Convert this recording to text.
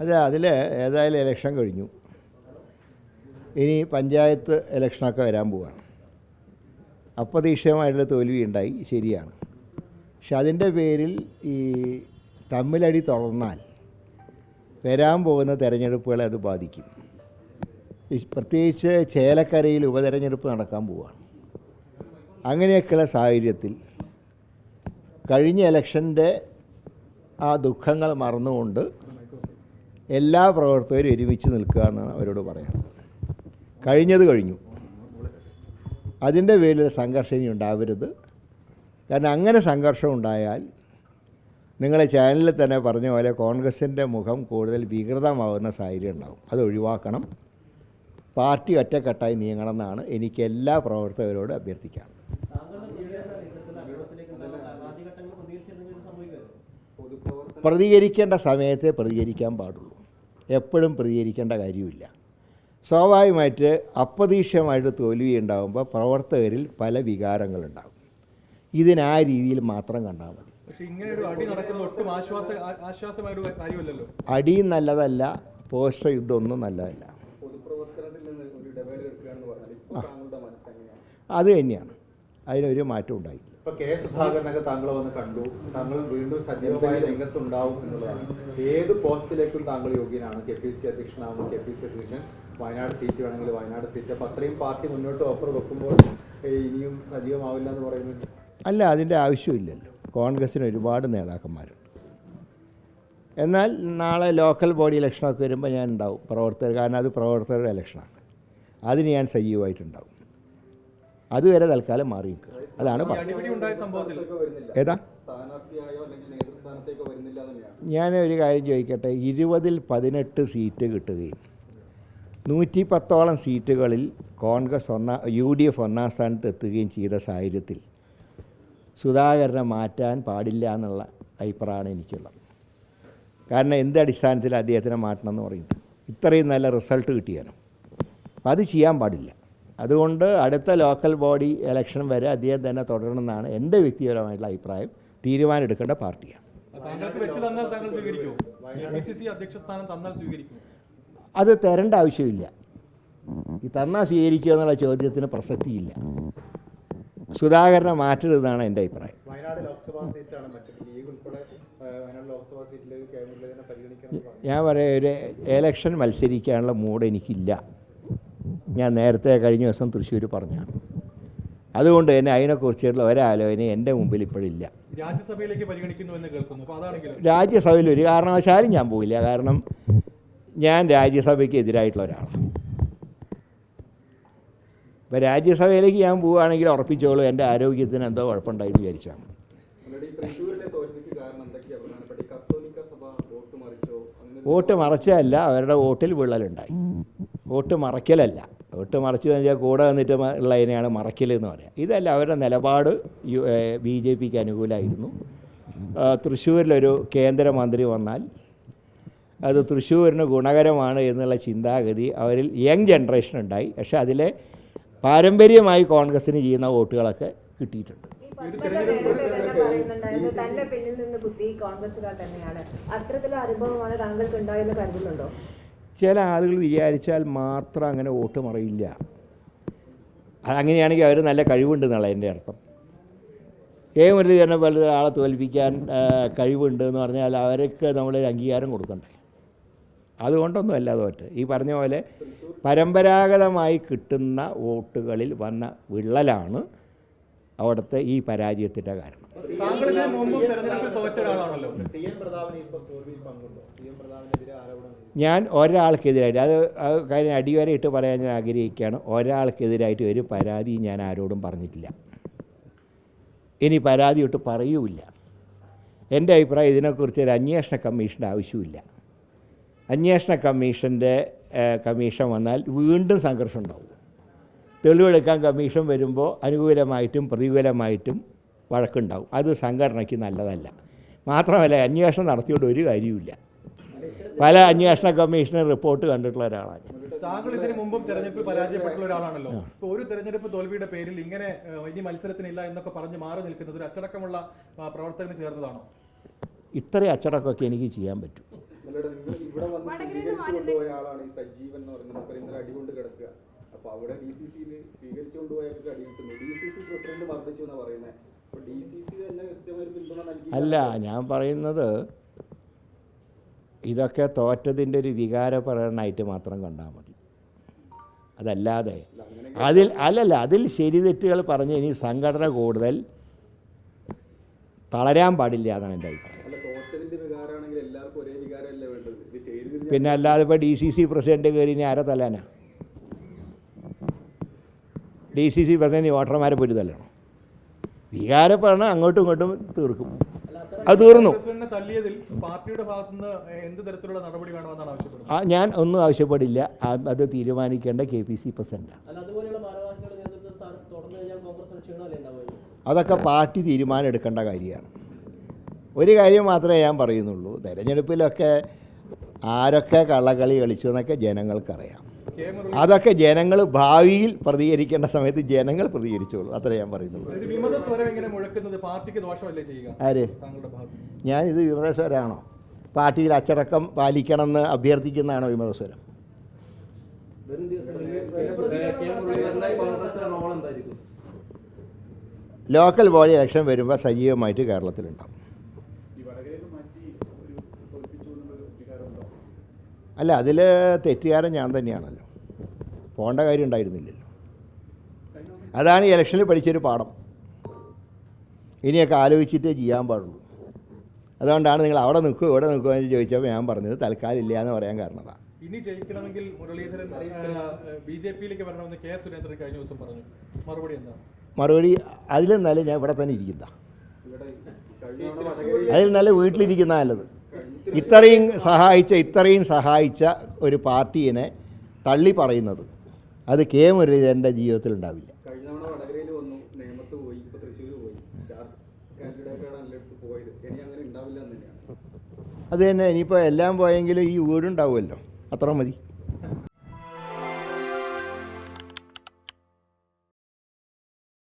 അതെ അതിൽ ഏതായാലും ഇലക്ഷൻ കഴിഞ്ഞു. ഇനി പഞ്ചായത്ത് ഇലക്ഷനൊക്കെ വരാൻ പോവാണ്. അപ്രതീക്ഷിതമായിട്ടുള്ള തോൽവി ഉണ്ടായി ശരിയാണ്. പക്ഷെ അതിന്റെ പേരിൽ ഈ തമ്മിലടി തുടർന്നാൽ വരാൻ പോകുന്ന തിരഞ്ഞെടുപ്പുകളെ അത് ബാധിക്കും. പ്രത്യേകിച്ച് ചേലക്കരയിൽ ഉപതെരഞ്ഞെടുപ്പ് നടക്കാൻ പോവുകയാണ് അങ്ങനെയൊക്കെയുള്ള സാഹചര്യത്തിൽ കഴിഞ്ഞ ഇലക്ഷന്റെ ആ ദുഃഖങ്ങൾ മറന്നുകൊണ്ട് എല്ലാ പ്രവർത്തകരും ഒരുമിച്ച് നിൽക്കുക എന്നാണ് അവരോട് പറയുന്നത്. കഴിഞ്ഞത് കഴിഞ്ഞു. അതിന്റെ പേരിൽ സംഘർഷം ഇനി ഉണ്ടാവരുത്. കാരണം അങ്ങനെ സംഘർഷം ഉണ്ടായാൽ നിങ്ങളെ ചാനലിൽ തന്നെ പറഞ്ഞ പോലെ കോൺഗ്രസിന്റെ മുഖം കൂടുതൽ വികൃതമാകുന്ന സാഹചര്യം ഉണ്ടാകും അത് ഒഴിവാക്കണം. പാർട്ടി ഒറ്റക്കെട്ടായി നീങ്ങണം എന്നാണ് എനിക്ക് എല്ലാ പ്രവർത്തകരോട് അഭ്യർത്ഥിക്കാം പ്രതികരിക്കേണ്ട സമയത്തെ പ്രതികരിക്കാൻ പാടുള്ളൂ. എപ്പോഴും പ്രതികരിക്കേണ്ട കാര്യമില്ല. സ്വാഭാവികമായിട്ട് അപ്രതീക്ഷിതമായിട്ട് തോൽവി ഉണ്ടാകുമ്പോൾ പ്രവർത്തകരിൽ പല വികാരങ്ങളുണ്ടാകും. ഇതിന് ആ രീതിയിൽ മാത്രം കണ്ടാൽ മതി. പക്ഷെ ഇങ്ങനെ ഒരു അടി നല്ലതല്ല പോസ്റ്റർ യുദ്ധമൊന്നും നല്ലതല്ല. അത് തന്നെയാണ്. അതിനൊരു മാറ്റം ഉണ്ടായില്ല ഇപ്പൊ കെ സുധാകരനൊക്കെ താങ്കൾ വന്ന് കണ്ടു. താങ്കൾ വീണ്ടും സജീവമായ രംഗത്തുണ്ടാവും എന്നുള്ളതാണ്. ഏത് പോസ്റ്റിലേക്കും താങ്കൾ യോഗ്യനാണ്. കെ പി സി അധ്യക്ഷനാകും കെ പി സി അധ്യക്ഷൻ. വയനാട് സീറ്റ് വേണമെങ്കിൽ വയനാട് സീറ്റ്. അപ്പൊ അത്രയും പാർട്ടി മുന്നോട്ട് ഓഫർ വെക്കുമ്പോൾ ഇനിയും സജീവമാവില്ല എന്ന് പറയുന്നത്? അല്ല അതിന്റെ ആവശ്യമില്ലല്ലോ. കോൺഗ്രസിന് ഒരുപാട് നേതാക്കന്മാരുണ്ട്. എന്നാൽ നാളെ ലോക്കൽ ബോഡി ഇലക്ഷനൊക്കെ വരുമ്പോൾ ഞാൻ ഉണ്ടാവും. പ്രവർത്തകർ കാരണം അത് പ്രവർത്തകരുടെ ഇലക്ഷനാണ്. അതിന് ഞാൻ സജീവമായിട്ടുണ്ടാവും. അതുവരെ തൽക്കാലം മാറി നിൽക്കുക. അതാണ് ഏതാ? ഞാൻ ഒരു കാര്യം ചോദിക്കട്ടെ ഇരുപതിൽ പതിനെട്ട് സീറ്റ് കിട്ടുകയും നൂറ്റി പത്തോളം സീറ്റുകളിൽ കോൺഗ്രസ് ഒന്നാം യു ഡി എഫ് ഒന്നാം സ്ഥാനത്ത് എത്തുകയും ചെയ്ത സാഹചര്യത്തിൽ സുധാകരനെ മാറ്റാൻ പാടില്ല എന്നുള്ള അഭിപ്രായമാണ് എനിക്കുള്ളത്. കാരണം എന്ത് അടിസ്ഥാനത്തിൽ അദ്ദേഹത്തിനെ മാറ്റണം എന്ന് പറയുന്നത്? ഇത്രയും നല്ല റിസൾട്ട് കിട്ടിയാലും. അപ്പം അത് ചെയ്യാൻ പാടില്ല. അതുകൊണ്ട് അടുത്ത ലോക്കൽ ബോഡി ഇലക്ഷൻ വരെ അദ്ദേഹം തന്നെ തുടരണമെന്നാണ് എന്റെ വ്യക്തിപരമായിട്ടുള്ള അഭിപ്രായം. തീരുമാനം എടുക്കേണ്ട പാർട്ടിയാണ് അത് തരേണ്ട ആവശ്യമില്ല. ഈ തന്നാൽ സ്വീകരിക്കുക എന്നുള്ള ചോദ്യത്തിന് പ്രസക്തിയില്ല. സുധാകരനെ മാറ്റരുതെന്നാണ് എന്റെ അഭിപ്രായം. വയനാട് ലോക്സഭാ സീറ്റാണ് മറ്റു ലീഗ് ഉൾപ്പെടെ വയനാട് ലോക്സഭാ സീറ്റിലേക്ക് കെ മുരളീധരനെ പരിഗണിക്കണം ഞാൻ പറയാം ഒരു എലക്ഷൻ മത്സരിക്കാനുള്ള മൂഡ് എനിക്കില്ല. ഞാൻ നേരത്തെ കഴിഞ്ഞ ദിവസം തൃശ്ശൂർ പറഞ്ഞാണ്. അതുകൊണ്ട് തന്നെ അതിനെക്കുറിച്ചുള്ള ഒരാലോചന എന്റെ മുമ്പിൽ ഇപ്പോഴില്ല. രാജ്യസഭയിലേക്ക് പരിഗണിക്കുന്നു എന്ന് കേൾക്കുന്നു. രാജ്യസഭയിൽ ഒരു കാരണവശാലും ഞാൻ പോയില്ല കാരണം ഞാൻ രാജ്യസഭയ്ക്ക് എതിരായിട്ടുള്ള ഒരാളാണ്. ഇപ്പോൾ രാജ്യസഭയിലേക്ക് ഞാൻ പോവുകയാണെങ്കിൽ ഉറപ്പിച്ചോളൂ എന്റെ ആരോഗ്യത്തിന് എന്തോ മറിച്ചോ? അങ്ങനെ വോട്ട് മറച്ചതല്ല അവരുടെ വോട്ടിൽ വിള്ളലുണ്ടായി. വോട്ട് മറയ്ക്കലല്ല. വോട്ട് മറച്ചു വെച്ചാൽ കൂടെ വന്നിട്ട് മ- ഉള്ളതിനെയാണ് മറക്കലെന്ന് പറയാം. ഇതല്ല അവരുടെ നിലപാട് ബി ജെ പിക്ക് അനുകൂലമായിരുന്നു തൃശ്ശൂരിലൊരു കേന്ദ്രമന്ത്രി വന്നാൽ അത് തൃശ്ശൂരിന് ഗുണകരമാണ് എന്നുള്ള ചിന്താഗതി അവരിൽ യങ് ജനറേഷൻ ഉണ്ടായി പക്ഷേ അതിലെ പാരമ്പര്യമായി കോൺഗ്രസ്സിന് ചെയ്യുന്ന വോട്ടുകളൊക്കെ കിട്ടിയിട്ടുണ്ട്. തന്റെ പിന്നിൽ നിന്ന് ബുദ്ധി കോൺഗ്രസുകാർ തന്നെയാണ്. അത്തരത്തിലുള്ള അനുഭവമാണ് താങ്കൾക്ക് ഉണ്ടായെന്ന് കരുതുന്നുണ്ടോ? ചില ആളുകൾ വിചാരിച്ചാൽ മാത്രം അങ്ങനെ വോട്ട് മറിയില്ല. അതങ്ങനെയാണെങ്കിൽ അവർ നല്ല കഴിവുണ്ട് എന്നുള്ള എന്റെ അർത്ഥം. കെ മുരളീധരനെ പോലെ ആളെ തോൽപ്പിക്കാൻ കഴിവുണ്ട് എന്ന് പറഞ്ഞാൽ അവർക്ക് നമ്മളൊരു അംഗീകാരം കൊടുക്കണ്ടേ? അതുകൊണ്ടൊന്നും അല്ല തോറ്റ് ഈ പറഞ്ഞ പോലെ പരമ്പരാഗതമായി കിട്ടുന്ന വോട്ടുകളിൽ വന്ന വിള്ളലാണ് അവിടുത്തെ ഈ പരാജയത്തിന്റെ കാരണം. ഞാൻ ഒരാൾക്കെതിരായിട്ട് അത് കാര്യം അടിവരയിട്ട് പറയാൻ ഞാൻ ആഗ്രഹിക്കുകയാണ്. ഒരാൾക്കെതിരായിട്ട് ഒരു പരാതി ഞാൻ ആരോടും പറഞ്ഞിട്ടില്ല. ഇനി പരാതി ഇട്ട് പറയൂല എന്റെ അഭിപ്രായം ഇതിനെക്കുറിച്ച് ഒരു അന്വേഷണ കമ്മീഷന്റെ ആവശ്യമില്ല അന്വേഷണ കമ്മീഷന്റെ കമ്മീഷൻ വന്നാൽ വീണ്ടും സംഘർഷം ഉണ്ടാവും. തെളിവെടുക്കാൻ കമ്മീഷൻ വരുമ്പോൾ അനുകൂലമായിട്ടും പ്രതികൂലമായിട്ടും വഴക്കുണ്ടാവും. അത് സംഘടനയ്ക്ക് നല്ലതല്ല. മാത്രമല്ല അന്വേഷണം നടത്തിയോണ്ട് ഒരു കാര്യവുമില്ല. പല അന്വേഷണ കമ്മീഷന് റിപ്പോർട്ട് കണ്ടിട്ടുള്ള ഒരാളാണ്. താങ്കൾ ഇതിന് മുമ്പും തെരഞ്ഞെടുപ്പിൽ പരാജയപ്പെട്ടുള്ള ഒരാളാണല്ലോ. ഇപ്പൊ ഒരു തെരഞ്ഞെടുപ്പ് തോൽവിയുടെ പേരിൽ ഇങ്ങനെ ഇനി മത്സരത്തിനില്ല എന്നൊക്കെ പറഞ്ഞ് മാറി നിൽക്കുന്നത് ഒരു അച്ചടക്കമുള്ള പ്രവർത്തകന് ചേർന്നതാണോ? ഇത്രയും അച്ചടക്കമൊക്കെ എനിക്ക് ചെയ്യാൻ പറ്റും. നിങ്ങൾ ഇവിടെ വന്ന് സ്വീകരിച്ചു കൊണ്ടുപോയ ആളാണ് ഈ സജീവൻ എന്ന് പറയുന്നത്. അടികൊണ്ട് കിടക്കുക. അവിടെ ഡി സി സിയിൽ സ്വീകരിച്ചു കൊണ്ടുപോയവർക്ക് അടി കിട്ടുന്നു. ഡി സി സി പ്രസിഡന്റ് മർദ്ദിച്ചു എന്നാ പറയുന്നത് അപ്പൊ ഡി സി സി തന്നെ കൃത്യമായ പിന്തുണ നൽകി അല്ല ഞാൻ പറയുന്നത് ഇതൊക്കെ തോറ്റതിന്റെ ഒരു വികാരപ്രകടനമായിട്ട് മാത്രം കണ്ടാൽ മതി. അതല്ലാതെ അതിൽ അല്ലല്ല അതിൽ ശരി തെറ്റുകൾ പറഞ്ഞ് ഇനി സംഘടന കൂടുതൽ തളരാൻ പാടില്ല എന്നാണ് എന്റെ അഭിപ്രായം. പിന്നെ അല്ലാതെ ഇപ്പോൾ ഡി സി സി പ്രസിഡന്റ് കയറി ഇനി ആരെ തല്ലാനാ? ഡി സി സി പ്രസിഡന്റ് വോട്ടർമാരെ പോയിട്ട് തല്ലണം. വികാരപ്പെടണം അങ്ങോട്ടും ഇങ്ങോട്ടും തീർക്കും. അത് തീർന്നു. ആ ഞാൻ ഒന്നും ആവശ്യപ്പെടില്ല. അത് തീരുമാനിക്കേണ്ട കെ പി സി പ്രസിഡന്റാണ്. അതൊക്കെ പാർട്ടി തീരുമാനം എടുക്കേണ്ട കാര്യമാണ്. ഒരു കാര്യം മാത്രമേ ഞാൻ പറയുന്നുള്ളൂ. തെരഞ്ഞെടുപ്പിലൊക്കെ ആരൊക്കെ കള്ളക്കളി കളിച്ചു എന്നൊക്കെ ജനങ്ങൾക്കറിയാം. അതൊക്കെ ജനങ്ങൾ ഭാവിയിൽ പ്രതികരിക്കേണ്ട സമയത്ത് ജനങ്ങൾ പ്രതികരിച്ചോളൂ. അത്ര ഞാൻ പറയുന്നുള്ളൂ. ഞാൻ ഇത് സ്വരം ഇങ്ങനെ മുഴക്കുന്നത്? പാർട്ടിക്ക് ദോഷമല്ലേ ചെയ്യുക? ആര്? ഞാൻ ഭാഗത്ത് ഞാനിത് വിമതസ്വരാണോ? പാർട്ടിയിൽ അച്ചടക്കം പാലിക്കണമെന്ന് അഭ്യർത്ഥിക്കുന്നതാണോ വിമതസ്വരം? ലോക്കൽ ബോഡി ഇലക്ഷൻ വരുമ്പോൾ സജീവമായിട്ട് കേരളത്തിലുണ്ടാവും. അല്ല അതിൽ തെറ്റുകാരൻ ഞാൻ തന്നെയാണല്ലോ. പോകേണ്ട കാര്യം ഉണ്ടായിരുന്നില്ലല്ലോ. അതാണ് ഈ ഇലക്ഷനിൽ പഠിച്ചൊരു പാഠം. ഇനിയൊക്കെ ആലോചിച്ചിട്ടേ ചെയ്യാൻ പാടുള്ളൂ. അതുകൊണ്ടാണ് നിങ്ങൾ അവിടെ നിൽക്കുമോ ഇവിടെ നിൽക്കുമോ എന്ന് ചോദിച്ചപ്പോൾ ഞാൻ പറഞ്ഞത് തൽക്കാലം ഇല്ല എന്ന് പറയാൻ കാരണം അതാണ് ഇനി ജയിക്കണമെങ്കിൽ മുരളീധരൻ ബി ജെ പിയിലേക്ക് വരണമെന്ന് കെ സുരേന്ദ്രൻ കഴിഞ്ഞ ദിവസം പറഞ്ഞു. മറുപടി എന്താ? മറുപടി അതിലും നല്ല ഞാൻ ഇവിടെ തന്നെ ഇരിക്കുന്ന അതിൽ നല്ല വീട്ടിലിരിക്കുന്ന നല്ലത്. ഇത്രയും സഹായിച്ച ഇത്രയും സഹായിച്ച ഒരു പാർട്ടിയെ തള്ളി പറയുന്നത് അത് കെ മുരളീധരന്റെ ജീവിതത്തിൽ ഉണ്ടാവില്ല. അത് തന്നെ ഇനിയിപ്പോൾ എല്ലാം പോയെങ്കിലും ഈ വീടുണ്ടാവുമല്ലോ അത്ര മതി.